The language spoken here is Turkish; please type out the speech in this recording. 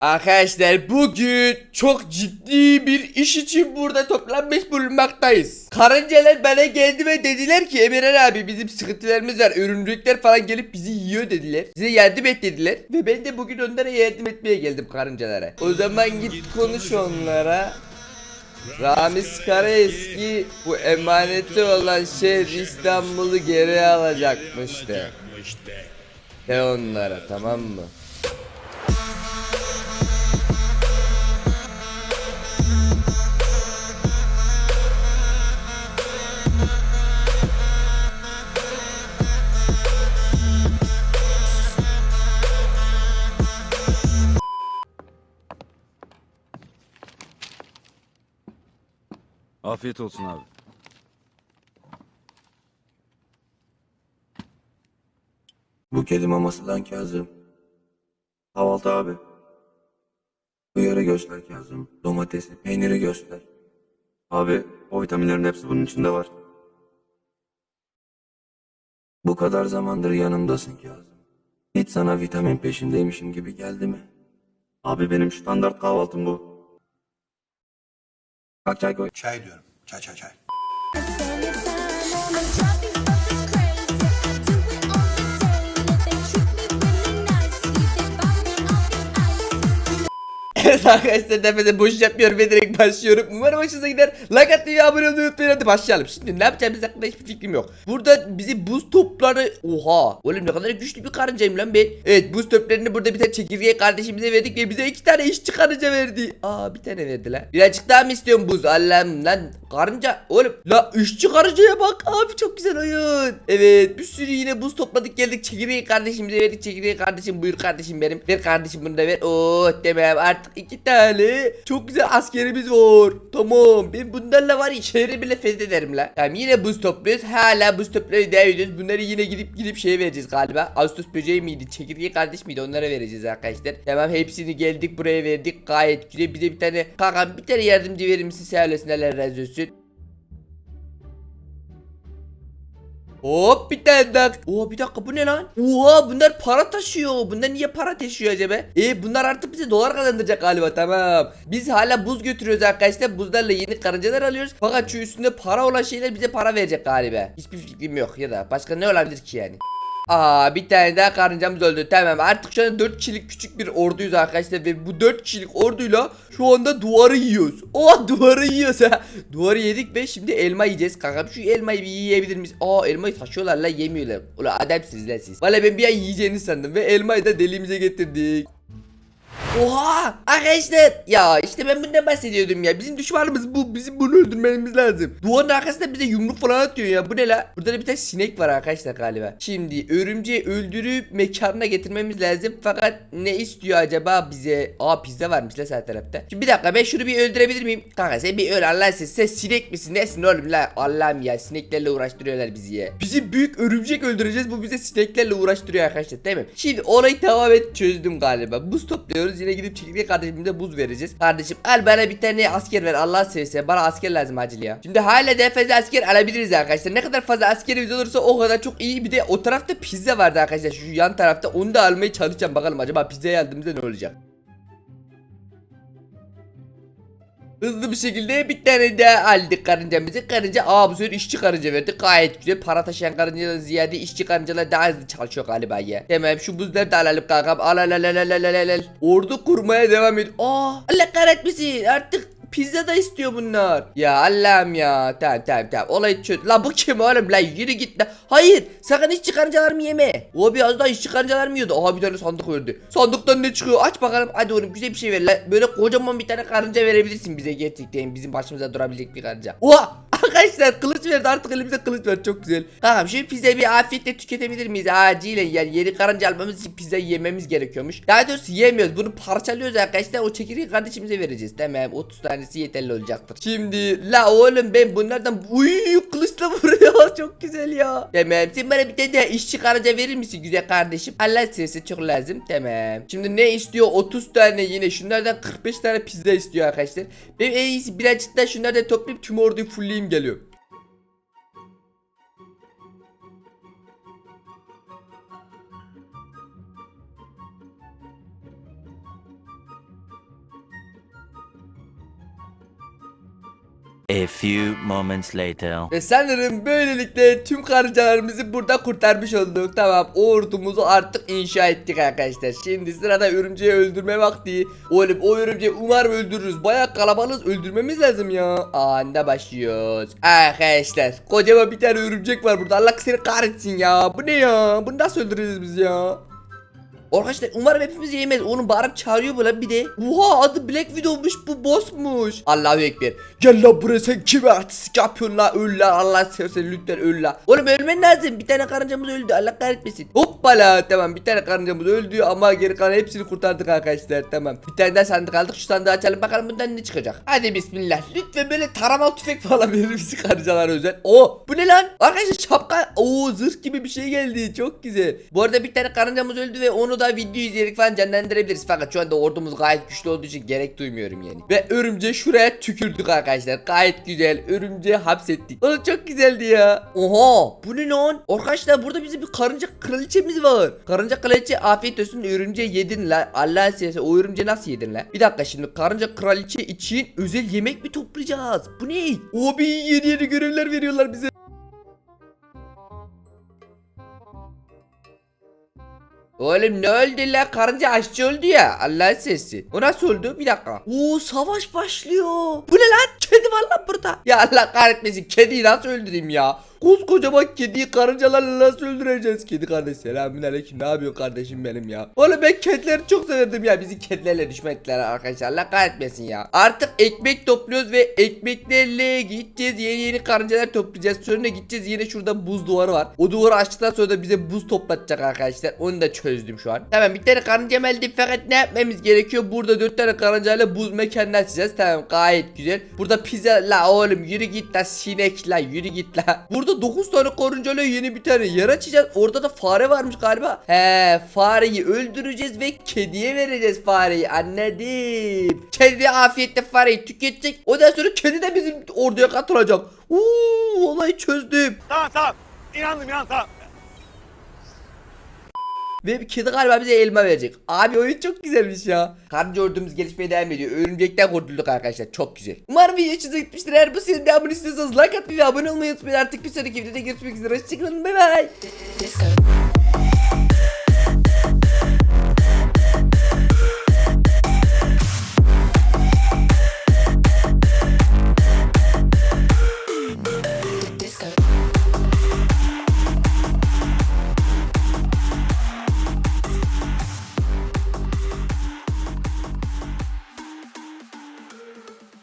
Arkadaşlar bugün çok ciddi bir iş için burada toplanmış bulunmaktayız. Karıncalar bana geldi ve dediler ki Emirhan abi bizim sıkıntılarımız var. Örümcekler falan gelip bizi yiyor dediler. Size yardım et dediler. Ve ben de bugün onlara yardım etmeye geldim karıncalara. O zaman git konuş onlara. Ramiz Karaeski bu emaneti olan şehir İstanbul'u geri alacakmıştı. De onlara tamam mı? Afiyet olsun abi. Bu kedi mamasından Kazım. Kahvaltı abi. Hıyarı göster Kazım. Domatesi, peyniri göster. Abi o vitaminlerin hepsi bunun içinde var. Bu kadar zamandır yanımdasın Kazım. Hiç sana vitamin peşindeymişim gibi geldi mi? Abi benim standart kahvaltım bu. Kalk çay koy. Çay diyorum. Çay çay çay. Evet arkadaşlar nefese boş yapmıyorum ve direkt başlıyorum. Umarım hoşunuza gider. Like atmayı abone olmayı unutmayın. Hadi başlayalım. Şimdi ne yapacağımız hakkında hiçbir fikrim yok. Burada bizi buz topları... Oha. Oğlum ne kadar güçlü bir karıncayım lan ben. Evet buz toplarını burada bir tane çekirge kardeşimize verdik ve bize iki tane işçi karınca verdi. Aa bir tane verdi lan. Birazcık daha mı istiyorum buz? Allah'ım lan karınca. Oğlum la işçi karıncaya bak. Abi çok güzel oyun. Evet bir sürü yine buz topladık geldik. Çekirge kardeşimize verdik. Çekirge kardeşim buyur kardeşim benim. Ver kardeşim bunu da ver. Oh demem artık iki tane. Çok güzel askerimiz var. Tamam ben bunlarla var ya şehri bile fethederim la. Tamam yine buz topluyoruz. Hala buz topları devam. Bunları yine gidip gidip şeye vereceğiz galiba. Ağustos böceği miydi? Çekirge kardeş miydi? Onlara vereceğiz arkadaşlar. Tamam hepsini geldik buraya verdik. Gayet güzel. Bize bir tane kankam bir tane yardımcı verir misin? Sağ olasın. Allah razı olsun. Hop bir tane daha. Oo bir dakika bu ne lan? Oha bunlar para taşıyor. Bunlar niye para taşıyor acaba? E bunlar artık bize dolar kazandıracak galiba tamam. Biz hala buz götürüyoruz arkadaşlar. Buzlarla yeni karıncalar alıyoruz. Fakat şu üstünde para olan şeyler bize para verecek galiba. Hiçbir fikrim yok ya da başka ne olabilir ki yani? Aa bir tane daha karıncamız öldü. Tamam artık şu an 4 kişilik küçük bir orduyuz arkadaşlar ve bu 4 kişilik orduyla şu anda duvarı yiyoruz. Oh duvarı yiyoruz ha. Duvarı yedik ve şimdi elma yiyeceğiz kankam. Şu elmayı bir yiyebilir miyiz? Aa elmayı taşıyorlar la yemiyorlar. Ulan adamsınız lan siz. Valla ben bir an yiyeceğini sandım ve elmayı da deliğimize getirdik. Oha! Arkadaşlar! Ya işte ben bundan bahsediyordum ya. Bizim düşmanımız bu. Bizim bunu öldürmemiz lazım. Duvarın arkasında bize yumruk falan atıyor ya. Bu ne la? Burada da bir tane sinek var arkadaşlar galiba. Şimdi örümceği öldürüp mekanına getirmemiz lazım. Fakat ne istiyor acaba bize? Aa pizza varmış la sağ tarafta. Şimdi bir dakika ben şunu bir öldürebilir miyim? Kanka sen bir öl Allah sen, sen sinek misin? Nesin oğlum la? Allah'ım ya sineklerle uğraştırıyorlar bizi ya. Bizi büyük örümcek öldüreceğiz. Bu bize sineklerle uğraştırıyor arkadaşlar değil mi? Şimdi olayı tamamen çözdüm galiba. Buz topluyoruz yine gidip çekirge kardeşimize buz vereceğiz. Kardeşim al bana bir tane asker ver Allah seversen bana asker lazım acil ya. Şimdi hala daha asker alabiliriz arkadaşlar. Ne kadar fazla askerimiz olursa o kadar çok iyi. Bir de o tarafta pizza vardı arkadaşlar şu yan tarafta onu da almaya çalışacağım bakalım acaba pizzayı aldığımızda ne olacak. Hızlı bir şekilde bir tane daha aldık karıncamızı. Karınca aa bu sefer işçi karınca verdi. Gayet güzel. Para taşıyan karıncadan ziyade işçi karıncalar daha hızlı çalışıyor galiba ya. Tamam şu buzları da alalım kankam. Al al al al al al al. Ordu kurmaya devam et. Aa Allah kahretmesin artık Pizza da istiyor bunlar. Ya Allah'ım ya. Tamam tamam tamam. Olay çöz. La bu kim oğlum? La yürü git la. Hayır. Sakın iş çıkarıncalarımı yeme. O biraz daha iş çıkarıncalarımı yiyordu. Aha bir tane sandık verdi. Sandıktan ne çıkıyor? Aç bakalım. Hadi oğlum güzel bir şey ver la. Böyle kocaman bir tane karınca verebilirsin bize gerçekten. Bizim başımıza durabilecek bir karınca. Oha. Arkadaşlar kılıç verdi artık elimize kılıç ver çok güzel. Tamam şimdi pizzayı bir afiyetle tüketebilir miyiz? Acilen yani yeni karınca almamız için pizzayı yememiz gerekiyormuş. Daha doğrusu yemiyoruz bunu parçalıyoruz arkadaşlar o çekirgeyi kardeşimize vereceğiz. Tamam 30 tanesi yeterli olacaktır. Şimdi la oğlum ben bunlardan uy kılıçla vuruyor çok güzel ya. Tamam sen bana bir tane daha işçi karınca verir misin güzel kardeşim? Allah sesi çok lazım tamam. Şimdi ne istiyor 30 tane yine şunlardan 45 tane pizza istiyor arkadaşlar. Ben en iyisi birazcık da şunlardan toplayıp tüm orduyu fullleyeyim geliyor. A few moments later. Ve sanırım böylelikle tüm karıncalarımızı burada kurtarmış olduk. Tamam ordumuzu artık inşa ettik arkadaşlar. Şimdi sırada örümceği öldürme vakti. Oğlum o örümceği umarım öldürürüz. Baya kalabalığız öldürmemiz lazım ya. Anda başlıyoruz. Arkadaşlar kocaman bir tane örümcek var burada. Allah seni kahretsin ya. Bu ne ya? Bunu nasıl öldürürüz biz ya? Arkadaşlar umarım hepimiz yemez. Onun bağırıp çağırıyor lan bir de. Oha adı Black Widow'muş bu bossmuş. Allahu Ekber. Gel lan buraya sen kime artistik yapıyorsun la öl la Allah seversen lütfen öl la. Oğlum ölmen lazım. Bir tane karıncamız öldü Allah kahretmesin. Hoppala tamam bir tane karıncamız öldü ama geri kalan hepsini kurtardık arkadaşlar tamam. Bir tane daha sandık aldık şu sandığı açalım bakalım bundan ne çıkacak. Hadi bismillah. Lütfen böyle taramalı tüfek falan verir misin karıncalar özel. O bu ne lan? Arkadaşlar şapka. Oo zırh gibi bir şey geldi. Çok güzel. Bu arada bir tane karıncamız öldü ve onu da video izleyerek falan canlandırabiliriz. Fakat şu anda ordumuz gayet güçlü olduğu için gerek duymuyorum yani. Ve örümceği şuraya tükürdük arkadaşlar. Gayet güzel. Örümceği hapsettik. Oğlum çok güzeldi ya. Oha bu ne lan? Arkadaşlar burada bizim bir karınca kraliçemiz var. Karınca kraliçe afiyet olsun örümceği yedin la. Allah'ın seversen o örümceği nasıl yedin la? Bir dakika şimdi karınca kraliçe için özel yemek mi toplayacağız? Bu ne? Abi yeni yeni görevler veriyorlar bize. Oğlum ne öldü la? Karınca aşçı öldü ya. Allah'ın sesi. O nasıl öldü? Bir dakika. Oo savaş başlıyor. Bu ne lan? Kedi var lan burada. Ya Allah kahretmesin. Kediyi nasıl öldüreyim ya? Koskocaman kediyi karıncalarla nasıl öldüreceğiz? Kedi kardeş selamünaleyküm. Ne yapıyorsun kardeşim benim ya? Oğlum ben kedileri çok severdim ya. Bizi kedilerle düşman arkadaşlar. Allah kahretmesin ya. Artık ekmek topluyoruz ve ekmeklerle gideceğiz. Yeni yeni karıncalar toplayacağız. Sonra gideceğiz yine şurada buz duvarı var. O duvarı açtıktan sonra da bize buz toplatacak arkadaşlar. Onu da çözdüm şu an. Tamam bir tane karınca elde fakat ne yapmamız gerekiyor? Burada dört tane karıncayla buz mekanını açacağız. Tamam gayet güzel. Burada pizza la oğlum yürü git la sinek la yürü git la. Burada 9 tane karıncayla yeni bir tane yer açacağız. Orada da fare varmış galiba. He fareyi öldüreceğiz ve kediye vereceğiz fareyi. Anladım. Kedi afiyetle fareyi tüketecek. Ondan sonra kedi de bizim orduya katılacak. Uuu olayı çözdüm. Tamam tamam. İnandım inandım tamam. Ve bir kedi galiba bize elma verecek. Abi oyun çok güzelmiş ya. Karınca ordumuz gelişmeye devam ediyor. Örümcekten kurtulduk arkadaşlar. Çok güzel. Umarım video hoşunuza gitmiştir. Eğer bu serinin devamını istiyorsanız like atmayı ve abone olmayı unutmayın. Artık bir sonraki videoda görüşmek üzere. Hoşçakalın. Bay bay.